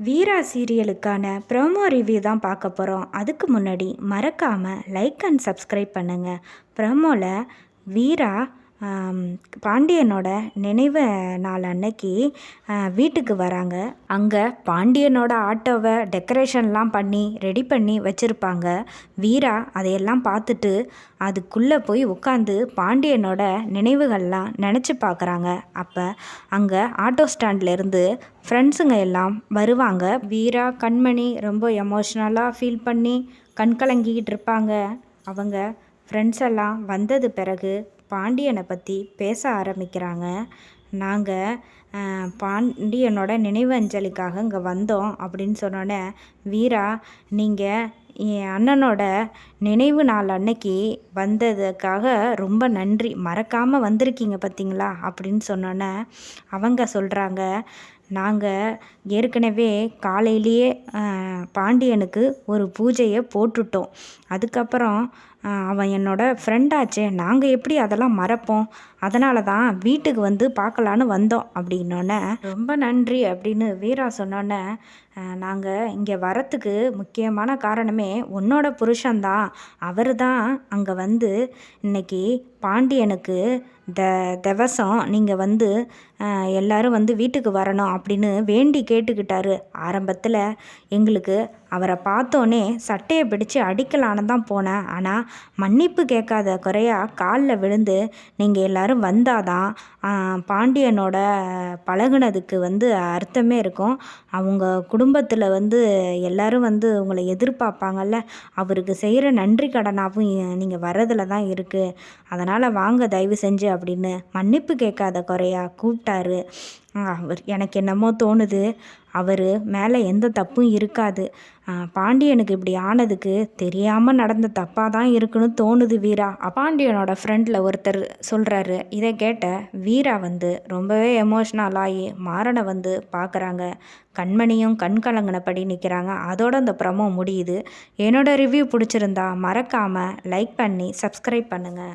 வீரா சீரியலுக்கான promo review தான் பார்க்க போகிறோம் அதுக்கு முன்னாடி மறக்காமல் லைக் அண்ட் சப்ஸ்கிரைப் பண்ணுங்கள் ப்ரோமோவில் வீரா பாண்டியனோட நினைவு நாள் அன்னைக்கு வீட்டுக்கு வராங்க. அங்கே பாண்டியனோட ஆட்டோவை டெக்கரேஷன்லாம் பண்ணி ரெடி பண்ணி வச்சுருப்பாங்க. வீரா அதையெல்லாம் பார்த்துட்டு அதுக்குள்ளே போய் உட்காந்து பாண்டியனோட நினைவுகள்லாம் நினச்சி பார்க்குறாங்க. அப்போ அங்கே ஆட்டோ ஸ்டாண்ட்லேருந்து ஃப்ரெண்ட்ஸுங்க எல்லாம் வருவாங்க. வீரா கண்மணி ரொம்ப எமோஷ்னலாக ஃபீல் பண்ணி கண்கலங்கிக்கிட்டு இருப்பாங்க. அவங்க ஃப்ரெண்ட்ஸ் எல்லாம் வந்தது பிறகு பாண்டியனை பற்றி பேச ஆரம்பிக்கிறாங்க. நாங்கள் பாண்டியனோட நினைவஞ்சலிக்காக இங்கே வந்தோம் அப்படின்னு சொன்னோன்னே வீரா நீங்கள் என் அண்ணனோட நினைவு நாள் அன்னைக்கு வந்ததுக்காக ரொம்ப நன்றி. மறக்காமல் வந்திருக்கீங்க பார்த்தீங்களா அப்படின்னு சொன்னோன்னே அவங்க சொல்கிறாங்க நாங்கள் ஏற்கனவே காலையிலேயே பாண்டியனுக்கு ஒரு பூஜையை போட்டுட்டோம். அதுக்கப்புறம் அவன் என்னோட ஃப்ரெண்டாச்சே நாங்கள் எப்படி அதெல்லாம் மறப்போம்? அதனால தான் வீட்டுக்கு வந்து பார்க்கலான்னு வந்தோம். அப்படின்னோடனே ரொம்ப நன்றி. அப்படின்னு வீரா சொன்னோன்னே நாங்கள் இங்கே வரத்துக்கு முக்கியமான காரணமே உன்னோட புருஷன்தான். அவர் தான் அங்கே வந்து இன்னைக்கு பாண்டியனுக்கு த திவசம் நீங்கள் வந்து ஆஹ், எல்லாரும் வந்து வீட்டுக்கு வரணும் அப்படின்னு வேண்டி கேட்டுக்கிட்டாரு. ஆரம்பத்தில் எங்களுக்கு அவரை பார்த்தோன்னே சட்டையை பிடிச்சு அடிக்கலான்னு தான் போனேன். ஆனால் மன்னிப்பு கேட்காத குறையாக காலில் விழுந்து நீங்கள் எல்லாரும் வந்தாதான் பாண்டியனோட பழகுனதுக்கு வந்து அர்த்தமே இருக்கும். அவங்க குடும்பத்தில் வந்து எல்லாரும் வந்து உங்களை எதிர்பார்ப்பாங்கல்ல அவருக்கு செய்கிற நன்றி கடனாகவும் நீங்கள் வர்றதில் தான் இருக்குது அதனால் வாங்க தயவு செஞ்சு அப்படின்னு மன்னிப்பு கேட்காத குறையா கூப்பிட்டாரு. அவர் எனக்கு என்னமோ தோணுது. அவர் மேலே எந்த தப்பும் இருக்காது. பாண்டியனுக்கு இப்படி ஆனதுக்கு தெரியாமல் நடந்த தப்பாக தான் இருக்குன்னு தோணுது வீரா. பாண்டியனோட ஃப்ரெண்டில் ஒருத்தர் சொல்கிறாரு இதை கேட்ட வீரா வந்து ரொம்பவே எமோஷ்னல் ஆகி மாறனை வந்து பார்க்குறாங்க கண்மணியும் கண் கலங்கினபடி நிற்கிறாங்க அதோட அந்த ப்ரமோ முடியுது. என்னோட ரிவ்யூ பிடிச்சிருந்தா மறக்காமல் லைக் பண்ணி சப்ஸ்கிரைப் பண்ணுங்கள்